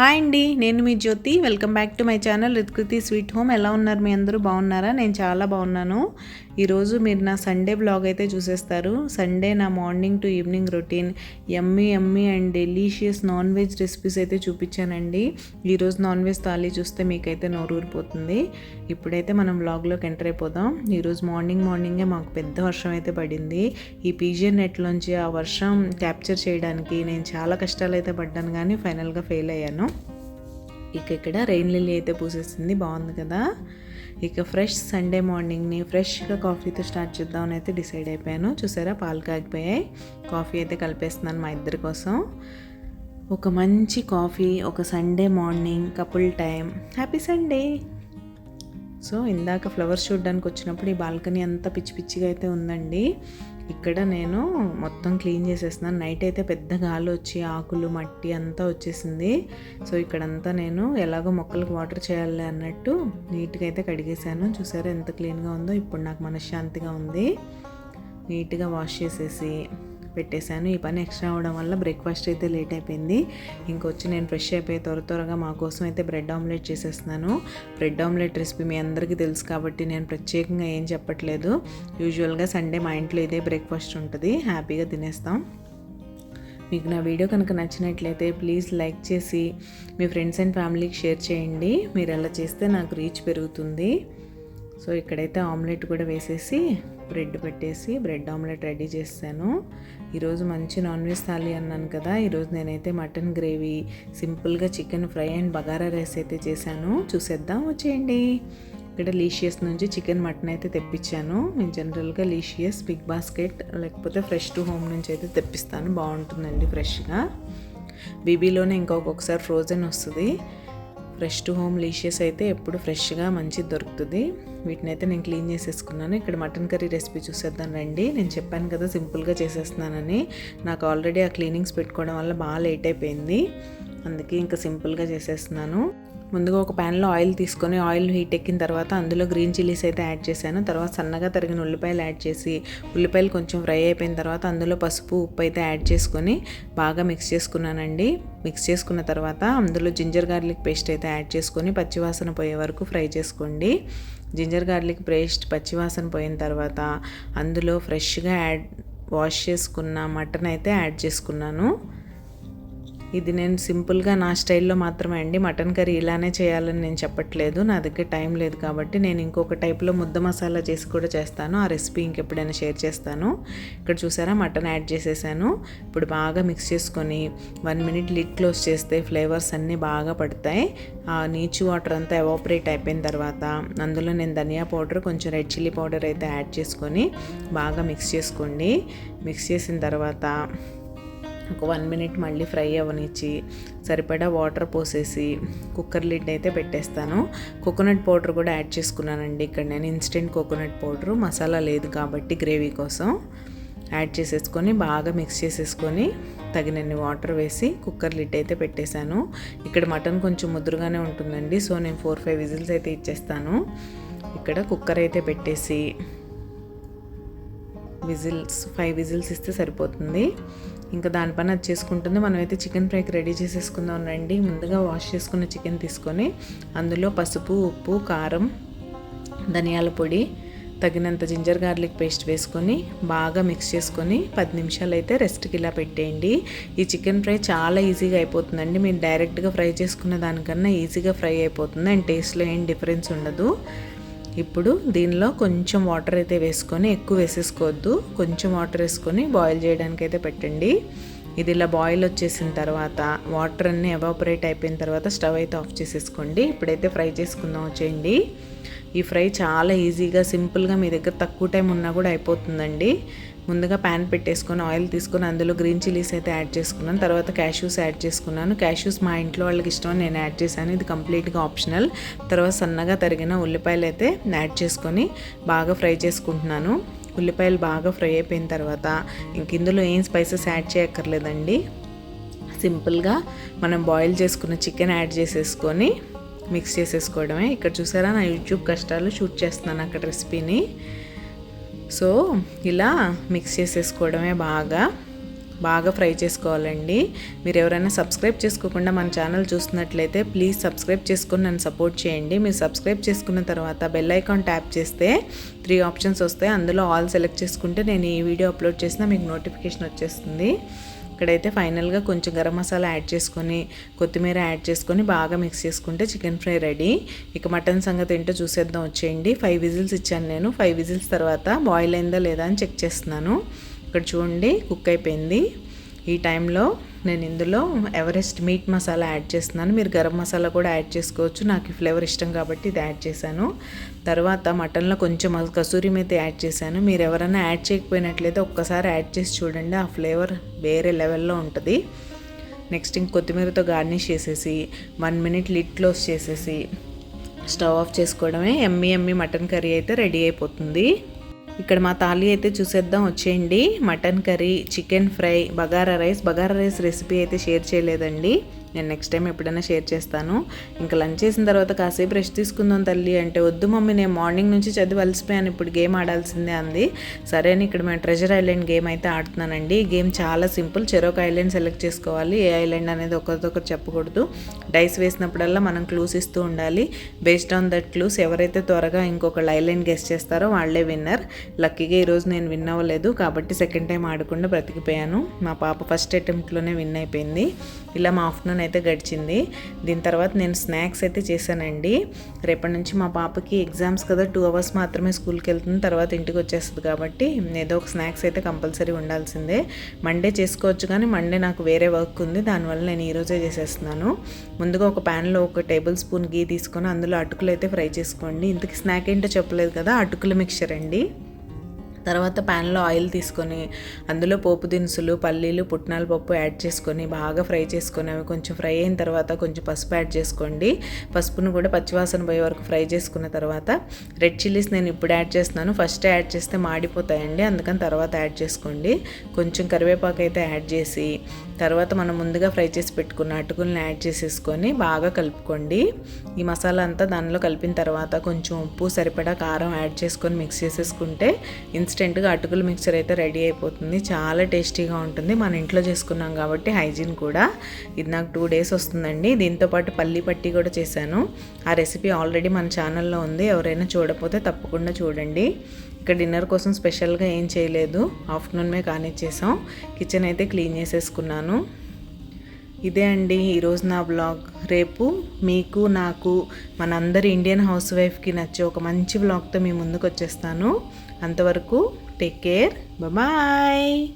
Hi అండి నేను మీ Jyothi. Welcome back to my channel Ritkriti sweet home. ఎలా ఉన్నారు? మీ అందరూ బాగున్నారా? నేను చాలా బాగున్నాను. ఈరోజు మీరు నా సండే బ్లాగ్ అయితే చూసేస్తారు. సండే నా morning to evening routine. Yummy yummy and delicious non veg recipes అయితే చూపించానండి. ఈరోజు నాన్ వెజ్ థాలీ చూస్తే మీకైతే నోరు ఊరిపోతుంది ఇప్పుడైతే మనం బ్లాగ్లోకి ఎంటర్ అయిపోదాం. ఈరోజు మార్నింగ్ మార్నింగే మాకు పెద్ద వర్షం అయితే పడింది. ఈ పీజియన్ నెట్లోంచి ఆ వర్షం క్యాప్చర్ చేయడానికి నేను చాలా కష్టాలు అయితే పడ్డాను కానీ ఫైనల్గా ఫెయిల్ అయ్యాను. ఇక ఇక్కడ రెయిన్ లిల్లీ అయితే పూసేసింది. బాగుంది కదా? ఇక ఫ్రెష్ సండే మార్నింగ్ని ఫ్రెష్గా కాఫీతో స్టార్ట్ చేద్దామని అయితే డిసైడ్ అయిపోయాను. చూసారా? పాలు కాగిపోయాయి. కాఫీ అయితే కలిపేస్తున్నాను మా ఇద్దరి కోసం. ఒక మంచి కాఫీ ఒక Sunday morning couple time happy Sunday so ఇందాక ఫ్లవర్స్ చూడడానికి వచ్చినప్పుడు ఈ బాల్కనీ అంతా పిచ్చి పిచ్చిగా అయితే ఉందండి. ఇక్కడ నేను మొత్తం క్లీన్ చేసేస్తున్నాను. నైట్ అయితే పెద్ద గాలి వచ్చి ఆకులు మట్టి అంతా వచ్చేసింది. సో ఇక్కడంతా నేను ఎలాగో మొక్కలకు వాటర్ చేయాలి అన్నట్టు నీట్గా అయితే కడిగేశాను. చూసారా ఎంత క్లీన్గా ఉందో? ఇప్పుడు నాకు మనశ్శాంతిగా ఉంది. నీట్గా వాష్ చేసేసి. పెట్టేశాను. ఈ పని ఎక్స్ట్రా అవడం వల్ల బ్రేక్ఫాస్ట్ అయితే లేట్ అయిపోయింది. ఇంకొచ్చి నేను ఫ్రెష్ అయిపోయి త్వర త్వరగా మా కోసం అయితే బ్రెడ్ ఆమ్లెట్ చేసేస్తున్నాను. బ్రెడ్ ఆమ్లెట్ రెసిపీ మీ అందరికీ తెలుసు కాబట్టి నేను ప్రత్యేకంగా ఏం చెప్పట్లేదు. యూజువల్గా సండే మా ఇంట్లో ఇదే బ్రేక్ఫాస్ట్ ఉంటుంది. హ్యాపీగా తినేస్తాం. మీకు నా వీడియో కనుక నచ్చినట్లయితే ప్లీజ్ లైక్ చేసి మీ ఫ్రెండ్స్ అండ్ ఫ్యామిలీకి షేర్ చేయండి. మీరు అలా చేస్తే నాకు రీచ్ పెరుగుతుంది. సో ఇక్కడైతే ఆమ్లెట్ కూడా వేసేసి బ్రెడ్ పెట్టేసి బ్రెడ్ ఆమ్లెట్ రెడీ చేస్తాను ఈరోజు మంచి నాన్ వెజ్ థాలీ అన్నాను కదా ఈరోజు నేనైతే మటన్ గ్రేవీ సింపుల్గా chicken fry and bagara rice అయితే చేశాను. చూసేద్దాం వచ్చేయండి. ఇక్కడ లీషియస్ నుంచి చికెన్ మటన్ అయితే తెప్పించాను. నేను జనరల్గా లీషియస్ బిగ్ బాస్కెట్ లేకపోతే ఫ్రెష్ టు హోమ్ నుంచి అయితే తెప్పిస్తాను. బాగుంటుందండి ఫ్రెష్గా. బీబీలోనే ఇంకొకసారి ఫ్రోజన్ వస్తుంది. ఫ్రెష్ టు హోమ్ లీషియస్ అయితే ఎప్పుడు ఫ్రెష్గా మంచి దొరుకుతుంది. వీటిని అయితే నేను క్లీన్ చేసేసుకున్నాను. ఇక్కడ మటన్ కర్రీ రెసిపీ చూసేద్దాం రండి. నేను చెప్పాను కదా సింపుల్గా చేసేస్తున్నానని. నాకు ఆల్రెడీ ఆ క్లీనింగ్స్ పెట్టుకోవడం వల్ల బాగా లేట్ అయిపోయింది. అందుకే ఇంకా సింపుల్గా చేసేస్తున్నాను. ముందుగా ఒక ప్యాన్లో ఆయిల్ తీసుకొని ఆయిల్ హీట్ ఎక్కిన తర్వాత అందులో గ్రీన్ చిల్లీస్ అయితే యాడ్ చేశాను. తర్వాత సన్నగా తరిగిన ఉల్లిపాయలు యాడ్ చేసి ఉల్లిపాయలు కొంచెం ఫ్రై అయిపోయిన తర్వాత అందులో పసుపు ఉప్పు అయితే యాడ్ చేసుకొని బాగా మిక్స్ చేసుకున్నానండి. మిక్స్ చేసుకున్న తర్వాత అందులో జింజర్ గార్లిక్ పేస్ట్ అయితే యాడ్ చేసుకొని పచ్చివాసన పోయే వరకు ఫ్రై చేసుకోండి. జింజర్ గార్లిక్ పేస్ట్ పచ్చివాసన పోయిన తర్వాత అందులో ఫ్రెష్గా యాడ్ వాష్ చేసుకున్న మటన్ అయితే యాడ్ చేసుకున్నాను. ఇది నేను సింపుల్గా నా స్టైల్లో మాత్రమే అండి. మటన్ కర్రీ ఇలానే చేయాలని నేను చెప్పట్లేదు. నా దగ్గర టైం లేదు కాబట్టి నేను ఇంకొక టైప్లో ముద్ద మసాలా చేసి కూడా చేస్తాను. ఆ రెసిపీ ఇంకెప్పుడైనా షేర్ చేస్తాను. ఇక్కడ చూసారా మటన్ యాడ్ చేసేసాను. ఇప్పుడు బాగా మిక్స్ చేసుకొని వన్ మినిట్ లిడ్ క్లోజ్ చేస్తే ఫ్లేవర్స్ అన్నీ బాగా పడతాయి. ఆ నీచు వాటర్ అంతా ఎవాపరేట్ అయిపోయిన తర్వాత అందులో నేను ధనియా పౌడర్ కొంచెం రెడ్ చిల్లీ పౌడర్ అయితే యాడ్ చేసుకొని బాగా మిక్స్ చేసుకోండి. మిక్స్ చేసిన తర్వాత ఒక వన్ మినిట్ మళ్ళీ ఫ్రై అవ్వనిచ్చి సరిపడా వాటర్ పోసేసి కుక్కర్ లిడ్ అయితే పెట్టేస్తాను. కోకోనట్ పౌడర్ కూడా యాడ్ చేసుకున్నానండి. ఇక్కడ నేను ఇన్స్టెంట్ కోకోనట్ పౌడరు మసాలా లేదు కాబట్టి గ్రేవీ కోసం యాడ్ చేసేసుకొని బాగా మిక్స్ చేసేసుకొని తగినన్ని వాటర్ వేసి కుక్కర్ లిడ్ అయితే పెట్టేశాను. ఇక్కడ మటన్ కొంచెం ముదురుగానే ఉంటుందండి సో నేను ఫోర్ ఫైవ్ విజిల్స్ అయితే ఇచ్చేస్తాను. ఇక్కడ కుక్కర్ అయితే పెట్టేసి విజిల్స్ ఫైవ్ విజిల్స్ ఇస్తే సరిపోతుంది. ఇంకా దానిపైన అది చేసుకుంటుంది. మనమైతే చికెన్ ఫ్రైకి రెడీ చేసేసుకుందాం రండి. ముందుగా వాష్ చేసుకున్న చికెన్ తీసుకొని అందులో పసుపు ఉప్పు కారం ధనియాల పొడి తగినంత జింజర్ గార్లిక్ పేస్ట్ వేసుకొని బాగా మిక్స్ చేసుకొని పది నిమిషాలు అయితే రెస్ట్కి ఇలా పెట్టేయండి. ఈ చికెన్ ఫ్రై చాలా ఈజీగా అయిపోతుందండి. మీరు డైరెక్ట్గా ఫ్రై చేసుకున్న దానికన్నా ఈజీగా ఫ్రై అయిపోతుంది. అండ్ టేస్ట్లో ఏం డిఫరెన్స్ ఉండదు. ఇప్పుడు దీనిలో కొంచెం వాటర్ అయితే వేసుకొని ఎక్కువ వేసేసుకోవద్దు. కొంచెం వాటర్ వేసుకొని బాయిల్ చేయడానికి అయితే పెట్టండి. ఇది ఇలా బాయిల్ వచ్చేసిన తర్వాత వాటర్ అన్నీ ఎవాపరేట్ అయిపోయిన తర్వాత స్టవ్ అయితే ఆఫ్ చేసేసుకోండి. ఇప్పుడైతే ఫ్రై చేసుకుందాం వచ్చేయండి. ఈ ఫ్రై చాలా ఈజీగా సింపుల్గా మీ దగ్గర తక్కువ టైం ఉన్నా కూడా అయిపోతుందండి. ముందుగా ప్యాన్ పెట్టేసుకొని ఆయిల్ తీసుకొని అందులో గ్రీన్ చిల్లీస్ అయితే యాడ్ చేసుకున్నాను. తర్వాత క్యాష్యూస్ యాడ్ చేసుకున్నాను. క్యాష్యూస్ మా ఇంట్లో వాళ్ళకి ఇష్టం నేను యాడ్ చేశాను. ఇది కంప్లీట్గా ఆప్షనల్ తర్వాత సన్నగా తరిగిన ఉల్లిపాయలు అయితే యాడ్ చేసుకొని బాగా ఫ్రై చేసుకుంటున్నాను. ఉల్లిపాయలు బాగా ఫ్రై అయిపోయిన తర్వాత ఇంక ఇందులో ఏం స్పైసెస్ యాడ్ చేయక్కర్లేదండి. సింపుల్గా మనం బాయిల్ చేసుకున్న చికెన్ యాడ్ చేసేసుకొని మిక్స్ చేసేసుకోవడమే. ఇక్కడ చూసారా నా యూట్యూబ్ కష్టాలు షూట్ చేస్తున్నాను అక్కడ రెసిపీని. సో ఇలా మిక్స్ చేసేసుకోవడమే బాగా. బాగా ఫ్రై చేసుకోవాలండి. మీరు ఎవరైనా సబ్స్క్రైబ్ చేసుకోకుండా మన ఛానల్ చూస్తున్నట్లయితే ప్లీజ్ సబ్స్క్రైబ్ చేసుకుని నన్ను సపోర్ట్ చేయండి. మీరు సబ్స్క్రైబ్ చేసుకున్న తర్వాత బెల్ ఐకాన్ ట్యాప్ చేస్తే త్రీ ఆప్షన్స్ వస్తాయి. అందులో ఆల్ సెలెక్ట్ చేసుకుంటే నేను ఈ వీడియో అప్లోడ్ చేసినా మీకు నోటిఫికేషన్ వచ్చేస్తుంది. ఇక్కడైతే ఫైనల్గా కొంచెం గరం మసాలా యాడ్ చేసుకొని కొత్తిమీర యాడ్ చేసుకొని బాగా మిక్స్ చేసుకుంటే చికెన్ ఫ్రై రెడీ. ఇక మటన్ సంగతి ఏంటో చూసేద్దాం. వచ్చేయండి. ఫైవ్ విజిల్స్ ఇచ్చాను నేను. ఫైవ్ విజిల్స్ తర్వాత బాయిల్ అయిందా లేదా అని చెక్ చేస్తున్నాను. ఇక్కడ చూడండి కుక్ అయిపోయింది. ఈ టైంలో నేను ఇందులో ఎవరెస్ట్ మీట్ మసాలా యాడ్ చేస్తున్నాను. మీరు గరం మసాలా కూడా యాడ్ చేసుకోవచ్చు. నాకు ఈ ఫ్లేవర్ ఇష్టం కాబట్టి ఇది యాడ్ చేశాను. తర్వాత మటన్లో కొంచెం కసూరి మీద యాడ్ చేశాను. మీరు ఎవరైనా యాడ్ చేయకపోయినట్లయితే ఒక్కసారి యాడ్ చేసి చూడండి. ఆ ఫ్లేవర్ వేరే లెవెల్లో ఉంటుంది. నెక్స్ట్ ఇంక కొత్తిమీరతో గార్నిష్ చేసేసి వన్ మినిట్ లిడ్ క్లోజ్ చేసేసి స్టవ్ ఆఫ్ చేసుకోవడమే. ఎమ్మి ఎమ్మి మటన్ కర్రీ అయితే రెడీ అయిపోతుంది. ఇక్కడ మా తాళి అయితే చూసేద్దాం వచ్చేయండి. Mutton curry chicken fry bagara rice. Bagara rice recipe అయితే షేర్ చేయలేదండి. నేను నెక్స్ట్ టైం ఎప్పుడైనా షేర్ చేస్తాను. ఇంకా లంచ్ చేసిన తర్వాత కాసేపు రెస్ట్ తీసుకుందాం తల్లి అంటే వద్దు మమ్మీ నేను మార్నింగ్ నుంచి చదివి అలసిపోయాను ఇప్పుడు గేమ్ ఆడాల్సిందే అంది. సరే అని ఇక్కడ మేము ట్రెజర్ ఐలాండ్ గేమ్ అయితే ఆడుతున్నానండి. ఈ గేమ్ చాలా సింపుల్ చెరొక ఐలాండ్ సెలెక్ట్ చేసుకోవాలి. ఏ ఐలాండ్ అనేది ఒకరిదొకరు చెప్పకూడదు. డైస్ వేసినప్పుడల్లా మనం క్లూస్ ఇస్తూ ఉండాలి. బేస్డ్ ఆన్ దట్ క్లూస్ ఎవరైతే త్వరగా ఇంకొకళ్ళు ఐలాండ్ గెస్ట్ చేస్తారో వాళ్ళే విన్నర్ లక్కీగా ఈరోజు నేను విన్ అవ్వలేదు కాబట్టి సెకండ్ టైం ఆడకుండా బ్రతికిపోయాను. మా పాప ఫస్ట్ అటెంప్ట్లోనే విన్ అయిపోయింది. ఇలా మా ఆఫ్టర్నూన్ అయితే గడిచింది. దీని తర్వాత నేను స్నాక్స్ అయితే చేశానండి. రేపటి నుంచి మా పాపకి ఎగ్జామ్స్ కదా టూ అవర్స్ మాత్రమే స్కూల్కి వెళ్తుంది తర్వాత ఇంటికి వచ్చేస్తుంది కాబట్టి ఏదో ఒక స్నాక్స్ అయితే కంపల్సరీ ఉండాల్సిందే. మండే చేసుకోవచ్చు కానీ మండే నాకు వేరే వర్క్ ఉంది దానివల్ల నేను ఈరోజే చేసేస్తున్నాను. ముందుగా ఒక ప్యాన్లో ఒక టేబుల్ స్పూన్ గీ తీసుకొని అందులో అటుకులు అయితే ఫ్రై చేసుకోండి. ఇంతకి స్నాక్ ఏంటో చెప్పలేదు కదా అటుకుల మిక్చర్ అండి. తర్వాత ప్యాన్లో ఆయిల్ తీసుకొని అందులో పోపు దినుసులు పల్లీలు పుట్నాల పప్పు యాడ్ చేసుకొని బాగా ఫ్రై చేసుకొని అవి కొంచెం ఫ్రై అయిన తర్వాత కొంచెం పసుపు యాడ్ చేసుకోండి. పసుపును కూడా పచ్చివాసన పోయే వరకు ఫ్రై చేసుకున్న తర్వాత రెడ్ చిల్లీస్ నేను ఇప్పుడు యాడ్ చేస్తున్నాను. ఫస్ట్ యాడ్ చేస్తే మాడిపోతాయండి. అందుకని తర్వాత యాడ్ చేసుకోండి. కొంచెం కరివేపాకు అయితే యాడ్ చేసి తర్వాత మనం ముందుగా ఫ్రై చేసి పెట్టుకున్న అటుకులను యాడ్ చేసేసుకొని బాగా కలుపుకోండి. ఈ మసాలా అంతా దానిలో కలిపిన తర్వాత కొంచెం ఉప్పు సరిపడా కారం యాడ్ చేసుకొని మిక్స్ చేసేసుకుంటే ఇన్స్టెంట్గా అటుకుల మిక్చర్ అయితే రెడీ అయిపోతుంది. చాలా టేస్టీగా ఉంటుంది. మన ఇంట్లో చేసుకున్నాం కాబట్టి హైజీన్ కూడా. ఇది నాకు టూ డేస్ వస్తుందండి. దీంతోపాటు పల్లి పట్టి కూడా చేశాను. ఆ రెసిపీ ఆల్రెడీ మన ఛానల్లో ఉంది. ఎవరైనా చూడకపోతే తప్పకుండా చూడండి. ఇక్కడ డిన్నర్ కోసం స్పెషల్గా ఏం చేయలేదు. ఆఫ్టర్నూన్మే కానిచ్చేసాం. కిచెన్ అయితే క్లీన్ చేసేసుకున్నాను. ఇదే అండి ఈరోజు నా బ్లాగ్ రేపు మీకు నాకు మనందరి ఇండియన్ హౌస్ వైఫ్కి నచ్చే ఒక మంచి బ్లాగ్తో మీ ముందుకు వచ్చేస్తాను. అంతవరకు టేక్ కేర్ బాయ్